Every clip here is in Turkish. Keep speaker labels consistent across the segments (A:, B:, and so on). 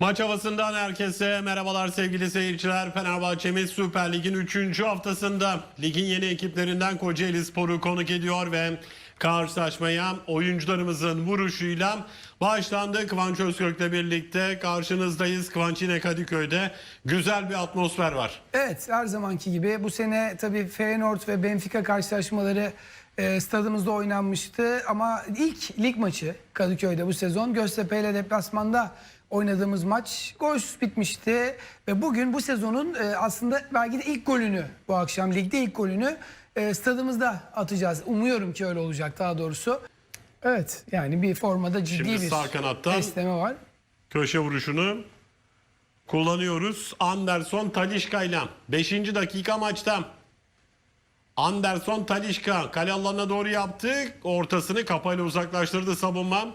A: Maç havasından herkese merhabalar sevgili seyirciler. Fenerbahçe'miz Süper Lig'in 3. haftasında ligin yeni ekiplerinden Kocaeli Spor'u konuk ediyor ve karşılaşmaya oyuncularımızın vuruşuyla başlandı. Kıvanç Özkök'le birlikte karşınızdayız. Kıvanç yine Kadıköy'de. Güzel bir atmosfer var.
B: Evet her zamanki gibi bu sene tabii Feyenoord ve Benfica karşılaşmaları e, stadımızda oynanmıştı ama ilk lig maçı Kadıköy'de bu sezon Göztepe ile deplasmanda oynadığımız maç golsüz bitmişti ve bugün bu sezonun e, aslında belki de ilk golünü bu akşam ligde ilk golünü e, stadımızda atacağız. Umuyorum ki öyle olacak daha doğrusu. Evet yani bir formada ciddi
A: Şimdi
B: bir
A: sağ kanattan-
B: esneme var.
A: Köşe vuruşunu kullanıyoruz. Anderson Talişka ile 5. dakika maçta. Anderson Talişka kale alanına doğru yaptı. Ortasını kapayla uzaklaştırdı savunma.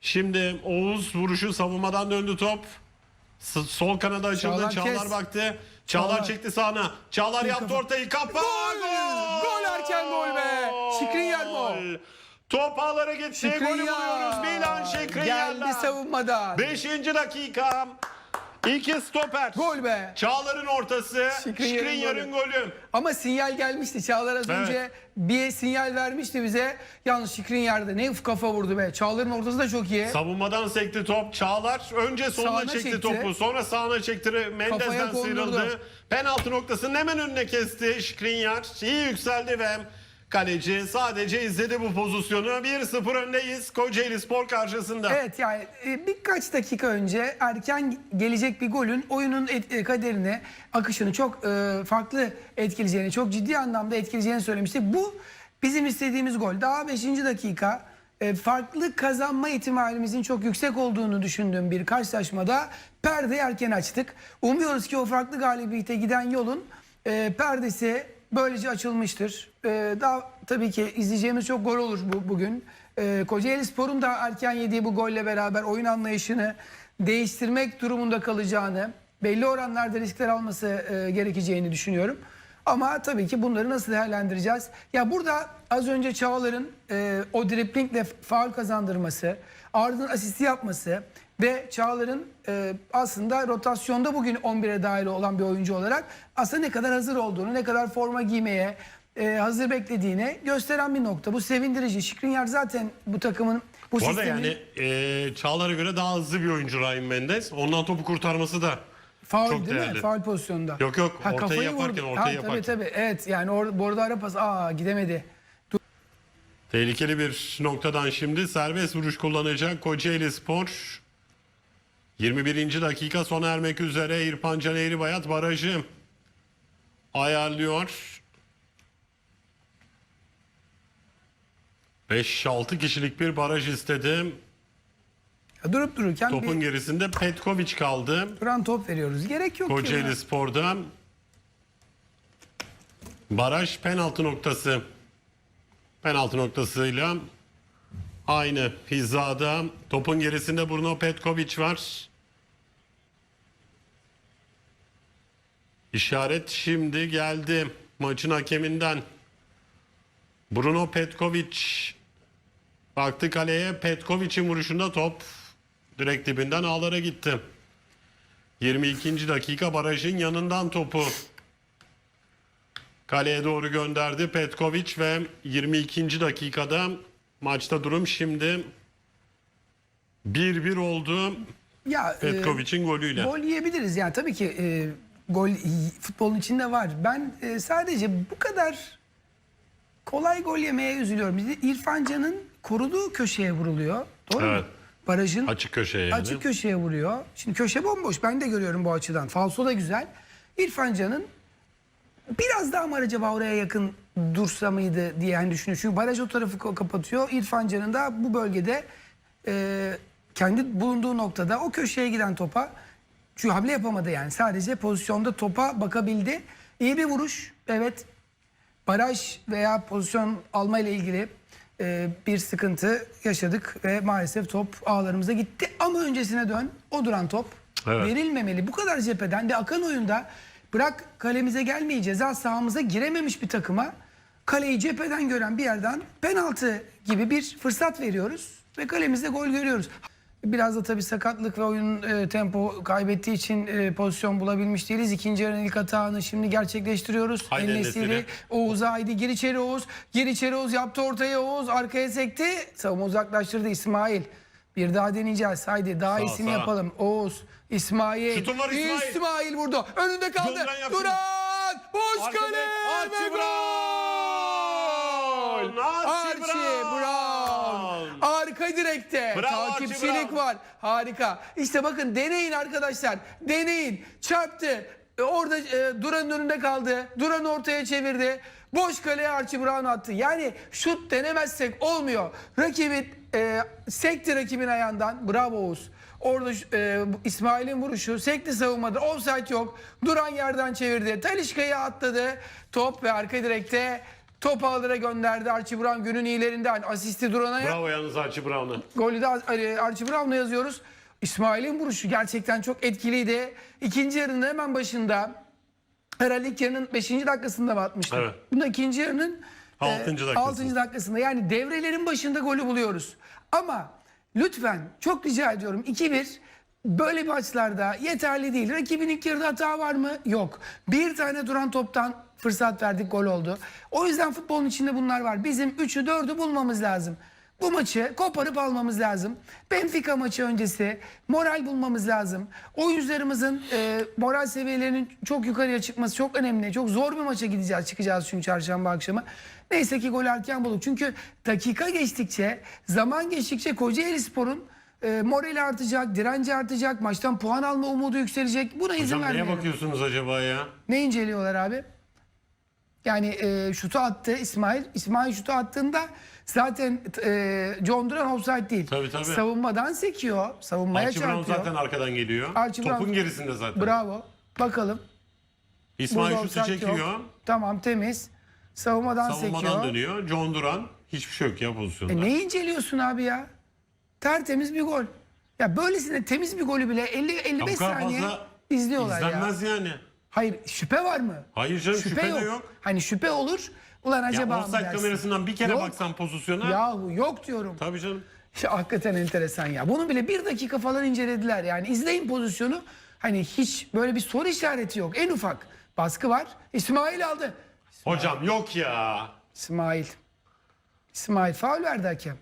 A: Şimdi Oğuz vuruşu savunmadan döndü top. S- sol kanada açıldı.
B: Çağlar
A: Çağlar,
B: kes.
A: baktı. Çağlar,
B: Çağlar.
A: çekti sağına. Çağlar yaptı ortayı. Kapa.
B: Gol! Gol erken gol be. Skriniar mı o?
A: Top ağlara gitti. Golü buluyoruz. Milan Skriniar'la.
B: Geldi savunmadan.
A: 5. dakika. İki stoper.
B: Gol be.
A: Çağlar'ın ortası.
B: Skriniar'ın
A: golü.
B: Ama sinyal gelmişti. Çağlar az
A: Evet.
B: önce bir sinyal vermişti bize. Yalnız Şikrin yerde ne kafa vurdu be. Çağlar'ın ortası da çok iyi.
A: Savunmadan sekti top. Çağlar önce soluna
B: Sağına
A: çekti,
B: çekti.
A: topu. Sonra sağına çekti. Mendes'den sıyrıldı. Penaltı noktasının hemen önüne kesti Skriniar. İyi yükseldi ve kaleci sadece izledi bu pozisyonu. 1-0 öndeyiz Kocaeli Spor karşısında.
B: Evet yani e, birkaç dakika önce erken gelecek bir golün oyunun e, kaderini, akışını çok e, farklı etkileyeceğini, çok ciddi anlamda etkileyeceğini söylemiştik. Bu bizim istediğimiz gol. Daha 5. dakika farklı kazanma ihtimalimizin çok yüksek olduğunu düşündüğüm bir karşılaşmada perdeyi erken açtık. Umuyoruz ki o farklı galibiyete giden yolun perdesi böylece açılmıştır. E, daha tabii ki izleyeceğimiz çok gol olur bu, bugün. E, Kocaeli Spor'un da erken yediği bu golle beraber oyun anlayışını değiştirmek durumunda kalacağını, belli oranlarda riskler alması e, gerekeceğini düşünüyorum. Ama tabii ki bunları nasıl değerlendireceğiz? Ya burada az önce Çağlar'ın e, o driplingle faul kazandırması, ardından asisti yapması ve Çağlar'ın e, aslında rotasyonda bugün 11'e dahil olan bir oyuncu olarak aslında ne kadar hazır olduğunu, ne kadar forma giymeye e, hazır beklediğini gösteren bir nokta. Bu sevindirici. Şikrinyar zaten bu takımın bu,
A: Bu
B: sistemin
A: yani e, Çağlar'a göre daha hızlı bir oyuncu Rahim Mendes. Ondan topu kurtarması da
B: faul
A: çok
B: değil
A: değerli.
B: mi? Faul pozisyonunda.
A: Yok, yok. Ortayı
B: kafayı
A: yaparken,
B: vurdu.
A: ortayı
B: ha,
A: yaparken.
B: Tabii tabii. Evet yani or, bu arada ara pas. Aa gidemedi.
A: Tehlikeli bir noktadan şimdi serbest vuruş kullanacak Kocaeli Spor. 21. dakika sona ermek üzere İrfan Can Eğribayat barajı ayarlıyor. 5-6 kişilik bir baraj istedim.
B: Ya durup dururken
A: Topun
B: bir
A: gerisinde Petkovic kaldı.
B: duran top veriyoruz. Gerek yok. ki
A: Kocaeli. Spor'da baraj penaltı noktası penaltı noktasıyla aynı hizada topun gerisinde Bruno Petkovic var. İşaret şimdi geldi maçın hakeminden. Bruno Petkovic baktı kaleye Petkovic'in vuruşunda top direkt dibinden ağlara gitti. 22. dakika barajın yanından topu kaleye doğru gönderdi Petkovic ve 22. dakikada maçta durum şimdi 1-1 oldu
B: Ya, e,
A: Petkovic'in golüyle.
B: Gol yiyebiliriz yani tabii ki e, gol futbolun içinde var. Ben e, sadece bu kadar kolay gol yemeye üzülüyorum. Bir de İrfan Can'ın koruduğu köşeye vuruluyor. Doğru
A: Evet.
B: mu? Barajın
A: Açık köşeye yani.
B: açık köşeye vuruyor. Şimdi köşe bomboş. Ben de görüyorum bu açıdan. Falso da güzel. İrfan Can'ın biraz daha mı acaba oraya yakın dursa mıydı diye hani düşünüyorum. Çünkü baraj o tarafı kapatıyor. İrfan Can'ın da bu bölgede e, kendi bulunduğu noktada o köşeye giden topa çünkü hamle yapamadı yani. Sadece pozisyonda topa bakabildi. İyi bir vuruş. Evet. Baraj veya pozisyon alma ile ilgili e, bir sıkıntı yaşadık ve maalesef top ağlarımıza gitti. Ama öncesine dön. O duran top
A: Evet.
B: verilmemeli. Bu kadar cepheden de akan oyunda bırak kalemize gelmeyi ceza sahamıza girememiş bir takıma kaleyi cepheden gören bir yerden penaltı gibi bir fırsat veriyoruz ve kalemizde gol görüyoruz. Biraz da tabii sakatlık ve oyun e, tempo kaybettiği için e, pozisyon bulabilmiş değiliz. İkinci yarının ilk hatağını şimdi gerçekleştiriyoruz.
A: Haydi
B: El-Nesiri. Oğuz'a haydi gir içeri Oğuz. Gir içeri Oğuz yaptı ortaya Oğuz. Arkaya sekti. Savunma uzaklaştırdı İsmail. Bir daha deneyeceğiz. Haydi daha
A: Sağ,
B: iyisini
A: sağ.
B: yapalım. Oğuz, İsmail.
A: Şutun var İsmail.
B: İsmail vurdu. Önünde kaldı.
A: Duran.
B: Boş kale.
A: Brown. Archie Brown.
B: Arka direkte.
A: Bravo
B: Takipçilik var. Harika. İşte bakın deneyin arkadaşlar. Deneyin. Çarptı. E, Orada e, Duran'ın önünde kaldı. Duran ortaya çevirdi. Boş kaleye Archie Brown attı. Yani şut denemezsek olmuyor. Rakibi e, sekti rakibin ayağından. Bravo Oğuz. Orada e, İsmail'in vuruşu sekti savunmada. Offside yok. Duran yerden çevirdi. Talişka'ya atladı. Top ve arka direkte top ağlara gönderdi. Archie Brown günün iyilerinden. Asisti Duran'a
A: Bravo yalnız Archie Brown'a.
B: Golü de Archie Brown'la yazıyoruz. İsmail'in vuruşu gerçekten çok etkiliydi. İkinci yarının hemen başında herhalde ilk yarının 5. dakikasında mı atmıştı?
A: Evet.
B: Bunda ikinci yarının e,
A: Altıncı dakikası.
B: 6. dakikasında yani devrelerin başında golü buluyoruz. Ama lütfen çok rica ediyorum 2-1 böyle maçlarda yeterli değil. Rakibin ilk yarıda hata var mı? Yok. Bir tane duran toptan fırsat verdik gol oldu. O yüzden futbolun içinde bunlar var. Bizim 3'ü 4'ü bulmamız lazım. Bu maçı koparıp almamız lazım. Benfica maçı öncesi moral bulmamız lazım. Oyuncularımızın e, moral seviyelerinin çok yukarıya çıkması çok önemli. Çok zor bir maça gideceğiz, çıkacağız çünkü çarşamba akşamı. Neyse ki gol erken bulduk. Çünkü dakika geçtikçe, zaman geçtikçe Kocaeli Spor'un e, morali artacak, direnci artacak, maçtan puan alma umudu yükselecek. Buna izin
A: Hocam neye
B: vermeyelim.
A: bakıyorsunuz acaba ya?
B: Ne inceliyorlar abi? Yani e, şutu attı İsmail. İsmail şutu attığında zaten e, John Duran offside değil.
A: Tabii, tabii.
B: Savunmadan sekiyor. Savunmaya
A: Archie Brown
B: çarpıyor.
A: zaten arkadan geliyor.
B: Archie
A: Topun
B: Brown-
A: gerisinde zaten.
B: Bravo. Bakalım.
A: İsmail
B: Burada
A: şutu
B: offside
A: çekiyor.
B: yok. Tamam temiz. Savunmadan,
A: Savunmadan
B: sekiyor.
A: dönüyor. John Duran. Hiçbir şey yok ya pozisyonda.
B: E neyi inceliyorsun abi ya? Tertemiz bir gol. Ya böylesine temiz bir golü bile 50
A: Ya
B: 55
A: bu kadar
B: saniye
A: fazla
B: izliyorlar ya.
A: izlenmez yani.
B: Hayır şüphe var mı?
A: Hayır canım şüphe,
B: Şüphe,
A: de
B: yok.
A: yok.
B: Hani şüphe olur. Ulan acaba
A: Ya
B: mı dersin?
A: kamerasından bir kere
B: Yok.
A: baksan pozisyona.
B: Yahu yok diyorum.
A: Tabii canım.
B: Ya, hakikaten enteresan ya. Bunu bile bir dakika falan incelediler. Yani izleyin pozisyonu. Hani hiç böyle bir soru işareti yok. En ufak baskı var. İsmail aldı.
A: Hocam yok ya.
B: İsmail. İsmail faul verdi hakem.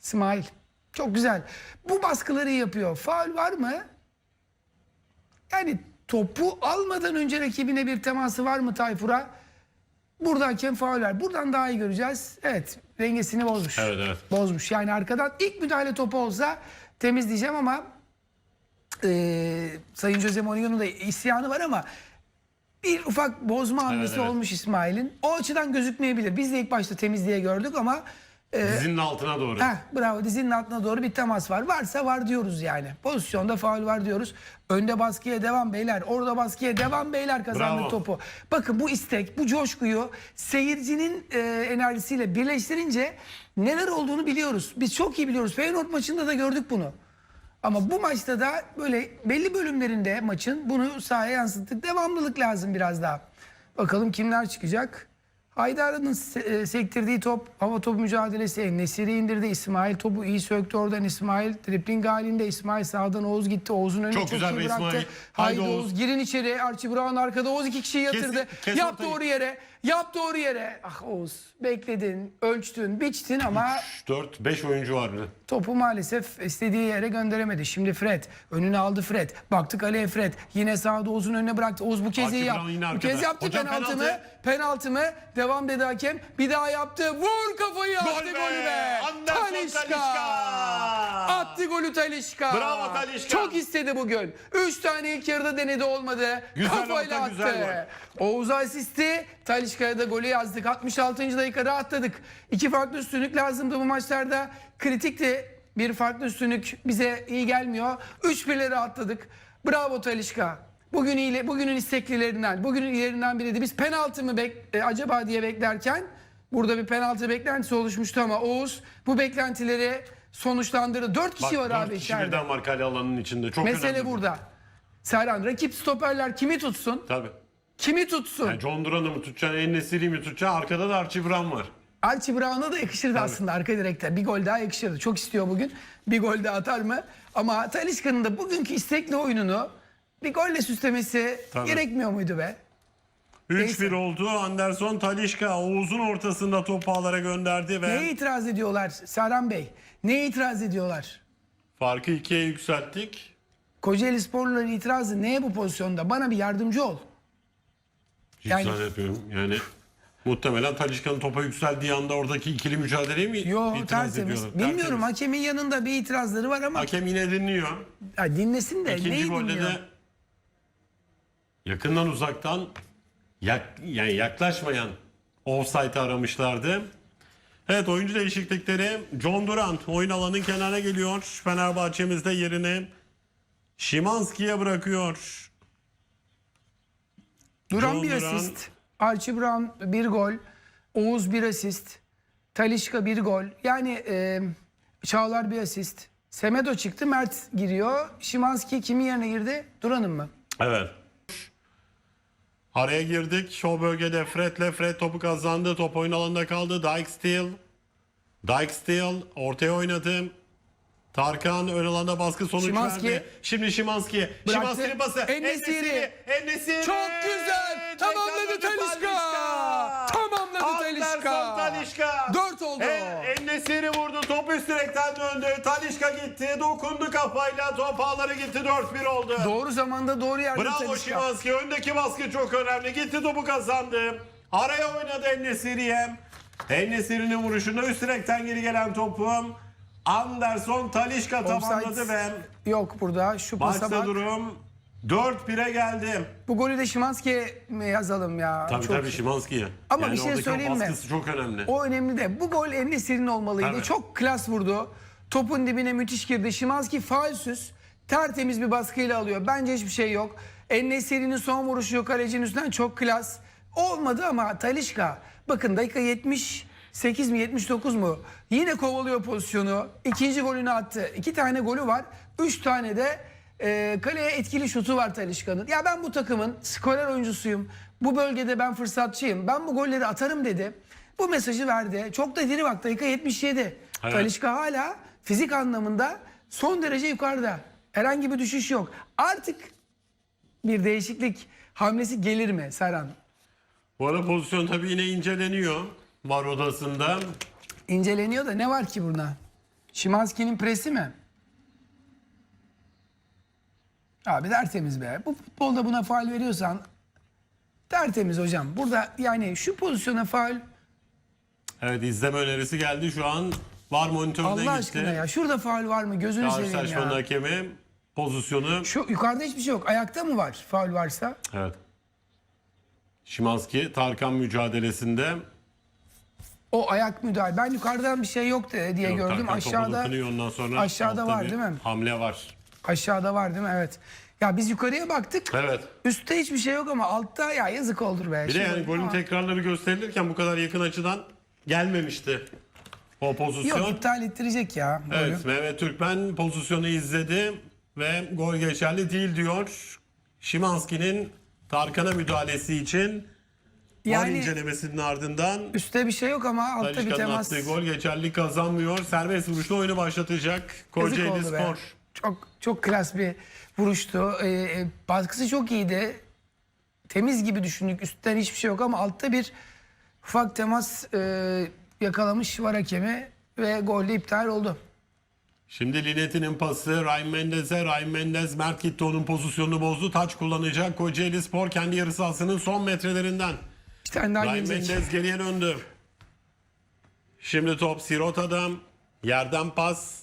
B: İsmail. Çok güzel. Bu baskıları yapıyor. Faul var mı? Yani topu almadan önce rakibine bir teması var mı Tayfur'a? Burada hakem faul ver. Buradan daha iyi göreceğiz. Evet dengesini bozmuş.
A: Evet evet.
B: Bozmuş. Yani arkadan ilk müdahale topu olsa temizleyeceğim ama e, Sayın Jose Mourinho'nun da isyanı var ama bir ufak bozma hamlesi
A: evet.
B: olmuş İsmail'in. O açıdan gözükmeyebilir. Biz de ilk başta temiz diye gördük ama
A: Dizinin altına doğru.
B: Heh, bravo dizinin altına doğru bir temas var. Varsa var diyoruz yani. Pozisyonda faul var diyoruz. Önde baskıya devam beyler. Orada baskıya devam beyler kazandı
A: Bravo.
B: topu. Bakın bu istek, bu coşkuyu seyircinin e, enerjisiyle birleştirince neler olduğunu biliyoruz. Biz çok iyi biliyoruz. Feyenoord maçında da gördük bunu. Ama bu maçta da böyle belli bölümlerinde maçın bunu sahaya yansıttık. Devamlılık lazım biraz daha. Bakalım kimler çıkacak? Haydar'ın se- e, sektirdiği top hava topu mücadelesi Nesiri indirdi. İsmail topu iyi söktü oradan İsmail. Dribling halinde İsmail sağdan Oğuz gitti. Oğuz'un önüne
A: Çok
B: çok,
A: güzel
B: iyi bıraktı.
A: İsmail.
B: Haydi
A: Haydi
B: Oğuz.
A: Oğuz.
B: girin içeri. Archie Brown arkada Oğuz iki kişiyi yatırdı.
A: kes
B: Yap
A: ortayı.
B: doğru yere. Yap doğru yere. Ah Oğuz bekledin, ölçtün, biçtin ama
A: 4 5 oyuncu vardı.
B: Topu maalesef istediği yere gönderemedi. Şimdi Fred. Önüne aldı Fred. Baktık kaleye Fred. Yine sağda Oğuz'un önüne bıraktı. Oğuz bu kez iyi yaptı.
A: yine
B: Bu
A: arkada.
B: kez yaptı
A: Hocam
B: penaltı mı?
A: penaltı.
B: Penaltı mı? Devam dedi hakem. Bir daha yaptı. Vur kafayı attı
A: be!
B: golü be.
A: Anderson Talisca!
B: Attı golü Talişka.
A: Bravo Talisca.
B: Çok istedi bugün. Üç tane ilk yarıda denedi olmadı.
A: Güzel
B: Kafayla
A: orta,
B: attı.
A: güzel
B: Oğuz asisti. Talişka'ya da golü yazdık. 66. dakika rahatladık. İki farklı üstünlük lazımdı bu maçlarda. Kritikti. Bir farklı üstünlük bize iyi gelmiyor. 3 birle rahatladık. Bravo Talişka. Bugün iyi, bugünün isteklilerinden, bugünün ilerinden biriydi. Biz penaltı mı bek, e, acaba diye beklerken burada bir penaltı beklentisi oluşmuştu ama Oğuz bu beklentileri sonuçlandırdı. 4 kişi
A: Bak
B: var
A: 4
B: abi
A: kişi
B: içeride.
A: birden var kale alanının içinde. Çok
B: Mesele
A: önemli.
B: burada. Serhan rakip stoperler kimi tutsun?
A: Tabii.
B: Kimi tutsun?
A: Yani John Duran'ı mı tutacaksın, En Nesiri'yi mi tutacaksın? Arkada da Archie Brown var.
B: Archie Brown'a da yakışırdı aslında arka direkte. Bir gol daha yakışırdı. Çok istiyor bugün. Bir gol daha atar mı? Ama Talisca'nın da bugünkü istekli oyununu bir golle süslemesi
A: Tabii.
B: gerekmiyor muydu be?
A: 3-1 oldu. Anderson Talişka Oğuz'un ortasında topu ağlara gönderdi ve
B: Neye itiraz ediyorlar Serhan Bey? Neye itiraz ediyorlar?
A: farkı ikiye yükselttik.
B: Kocaeli sporluların itirazı neye bu pozisyonda? Bana bir yardımcı ol. Yani-
A: zannetmiyorum. Yani muhtemelen Talişka'nın topa yükseldiği anda oradaki ikili mücadeleyi mi
B: Yo
A: itiraz
B: tertemiz.
A: ediyorlar?
B: Bilmiyorum
A: Tertemiz.
B: hakemin yanında bir itirazları var ama
A: Hakem yine dinliyor.
B: ya dinlesin de
A: İkinci
B: neyi
A: golde
B: dinliyor?
A: de yakından uzaktan yak, yani yaklaşmayan offside aramışlardı. Evet oyuncu değişiklikleri John Durant oyun alanın kenarına geliyor. Fenerbahçe'mizde yerini Şimanski'ye bırakıyor.
B: Duran
A: John
B: bir
A: Duran.
B: asist. Archie Brown bir gol. Oğuz bir asist. Talişka bir gol. Yani e, Çağlar bir asist. Semedo çıktı. Mert giriyor. Şimanski kimin yerine girdi? Duran'ın mı?
A: Evet. Araya girdik. O bölgede Fred'le Fred topu kazandı. Top oyun alanında kaldı. Dyke Steel. Dyke Steel ortaya oynadı. Tarkan ön alanda baskı sonuç
B: Szymanski.
A: verdi. Şimdi Şimanski. Şimanski'nin pası.
B: En-Nesyri.
A: En-Nesyri.
B: Çok güzel. Tamamladı Talisca. Tamamladı.
A: Anderson Talişka.
B: Dört oldu.
A: En-Nesyri vurdu. Top üst direkten döndü. Talişka gitti. Dokundu kafayla. Top ağları gitti. 4-1 oldu.
B: Doğru zamanda doğru yerde
A: Bravo
B: Talisca.
A: Şimanski. Öndeki baskı çok önemli. Gitti topu kazandı. Araya oynadı Ennesiri'ye. Ennesiri'nin vuruşunda üst direkten geri gelen topu Anderson Talişka tamamladı ve
B: Yok burada. Şu pasa
A: maçta
B: bak.
A: durum 4-1'e geldi.
B: Bu golü de Şimanski'ye mi yazalım ya?
A: Tabii
B: Çok-
A: tabii Şimanski'ye.
B: Ama
A: yani
B: bir şey
A: oradaki o
B: söyleyeyim mi?
A: baskısı çok önemli.
B: O önemli de. Bu gol Enesir'in olmalıydı.
A: Tabii.
B: Çok klas vurdu. Topun dibine müthiş girdi. Şimanski faalsüz. Tertemiz bir baskıyla alıyor. Bence hiçbir şey yok. Enesir'in son vuruşu kalecinin üstünden çok klas. Olmadı ama Talişka. Bakın dakika 78 mi 79 mu? Yine kovalıyor pozisyonu. İkinci golünü attı. İki tane golü var. Üç tane de e, kaleye etkili şutu var Talişka'nın. Ya ben bu takımın skorer oyuncusuyum. Bu bölgede ben fırsatçıyım. Ben bu golleri atarım dedi. Bu mesajı verdi. Çok da diri bak dakika 77.
A: Evet.
B: Talişka hala fizik anlamında son derece yukarıda. Herhangi bir düşüş yok. Artık bir değişiklik hamlesi gelir mi Serhan?
A: Bu arada pozisyon tabii yine inceleniyor. Var odasında.
B: İnceleniyor da ne var ki burada? Şimanski'nin presi mi? Abi tertemiz be. Bu futbolda buna faal veriyorsan tertemiz hocam. Burada yani şu pozisyona faal
A: Evet izleme önerisi geldi şu an. Var monitörüne
B: Allah
A: gitti.
B: aşkına ya. Şurada faal var mı? Gözünü seveyim
A: Karşılaşmanın
B: ya.
A: hakemi pozisyonu
B: Şu yukarıda hiçbir şey yok. Ayakta mı var faul varsa?
A: Evet. Şimanski Tarkan mücadelesinde
B: O ayak müdahale. Ben yukarıdan bir şey yok de- diye
A: Yok,
B: gördüm.
A: Topa
B: Aşağıda
A: dokunuyor, ondan sonra
B: aşağıda
A: altta
B: var
A: bir
B: değil mi?
A: Hamle var.
B: aşağıda var değil mi? Evet. Ya biz yukarıya baktık.
A: Evet.
B: Üstte hiçbir şey yok ama altta ya yazık olur be.
A: Bir de
B: Şey
A: yani
B: olur
A: golün
B: ama-
A: tekrarları gösterilirken bu kadar yakın açıdan gelmemişti. O pozisyon.
B: Yok iptal ettirecek ya. golü.
A: Evet Mehmet Türkmen pozisyonu izledi ve gol geçerli değil diyor. Şimanski'nin Tarkan'a müdahalesi için var
B: Yani
A: incelemesinin ardından
B: üstte bir şey yok ama altta bir
A: Talişka'nın
B: temas.
A: attığı gol geçerli kazanmıyor. Serbest vuruşla oyunu başlatacak
B: Yazık
A: Kocaeli
B: oldu be.
A: Spor.
B: Çok çok klas bir vuruştu. Ee, e, baskısı çok iyiydi. Temiz gibi düşündük. Üstten hiçbir şey yok ama altta bir ufak temas e, yakalamış var hakemi ve gol de iptal oldu.
A: Şimdi Linetti'nin pası Ryan Mendez'e. Ryan Mendez Mert gitti onun pozisyonunu bozdu. Taç kullanacak Kocaeli Spor kendi yarı sahasının son metrelerinden.
B: Bir tane daha
A: Ryan
B: gelecek.
A: Mendez geriye döndü. Şimdi top Sirota'da. Yerden pas.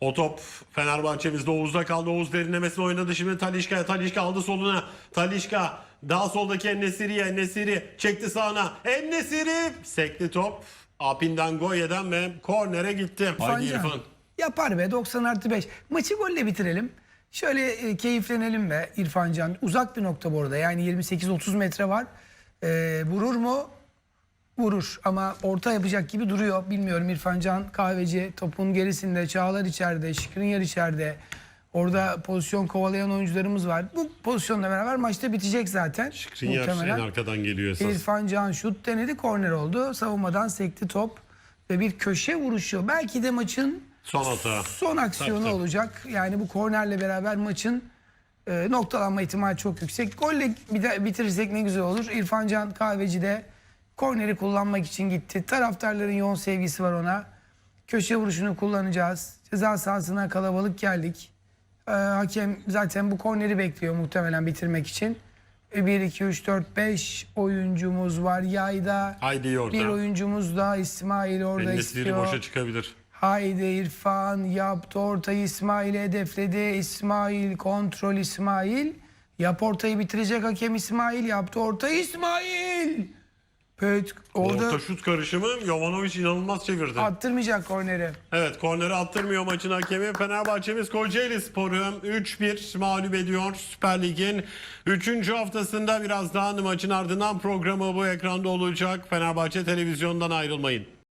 A: O top Fenerbahçe'mizde Oğuz'da kaldı. Oğuz derinlemesine oynadı. Şimdi Talişka. Talişka aldı soluna. Talişka. Daha soldaki Ennesiri'ye. Ennesiri çekti sağına. Ennesiri. Sekti top. Apin'den Goye'den ve kornere gitti. Haydi. İrfan.
B: Yapar be 90 artı 5. Maçı golle bitirelim. Şöyle e, keyiflenelim be İrfancan. Uzak bir nokta bu arada. Yani 28-30 metre var. E, vurur mu? Vurur. Ama orta yapacak gibi duruyor. Bilmiyorum İrfancan kahveci topun gerisinde. Çağlar içeride. Şikrinyar içeride. Orada pozisyon kovalayan oyuncularımız var. Bu pozisyonla beraber maçta bitecek zaten.
A: Skriniar en arkadan geliyor esas.
B: İrfan Can şut denedi, korner oldu. Savunmadan sekti top ve bir köşe vuruşu. Belki de maçın
A: Son hata.
B: son aksiyonu
A: Tabii, tabii.
B: olacak. Yani bu kornerle beraber maçın e, noktalanma ihtimali çok yüksek. Golle bitirirsek ne güzel olur. İrfan Can Kahveci de korneri kullanmak için gitti. Taraftarların yoğun sevgisi var ona. Köşe vuruşunu kullanacağız. Ceza sahasına kalabalık geldik. Ee, hakem zaten bu korneri bekliyor muhtemelen bitirmek için. 1, 2, 3, 4, 5 oyuncumuz var yayda.
A: Haydi orta.
B: Bir oyuncumuz daha İsmail orada
A: Endesiri
B: istiyor.
A: boşa çıkabilir.
B: Haydi İrfan yaptı ortayı İsmail'e hedefledi. İsmail kontrol İsmail. Yap ortayı bitirecek hakem İsmail. Yaptı ortayı İsmail. Pöt orada
A: Orta şut karışımı Jovanovic inanılmaz çevirdi.
B: attırmayacak korneri.
A: Evet korneri attırmıyor maçın hakemi. Fenerbahçe'miz Kocaeli Sporu 3-1 mağlup ediyor Süper Lig'in 3. haftasında birazdan maçın ardından programı bu ekranda olacak. Fenerbahçe televizyondan ayrılmayın.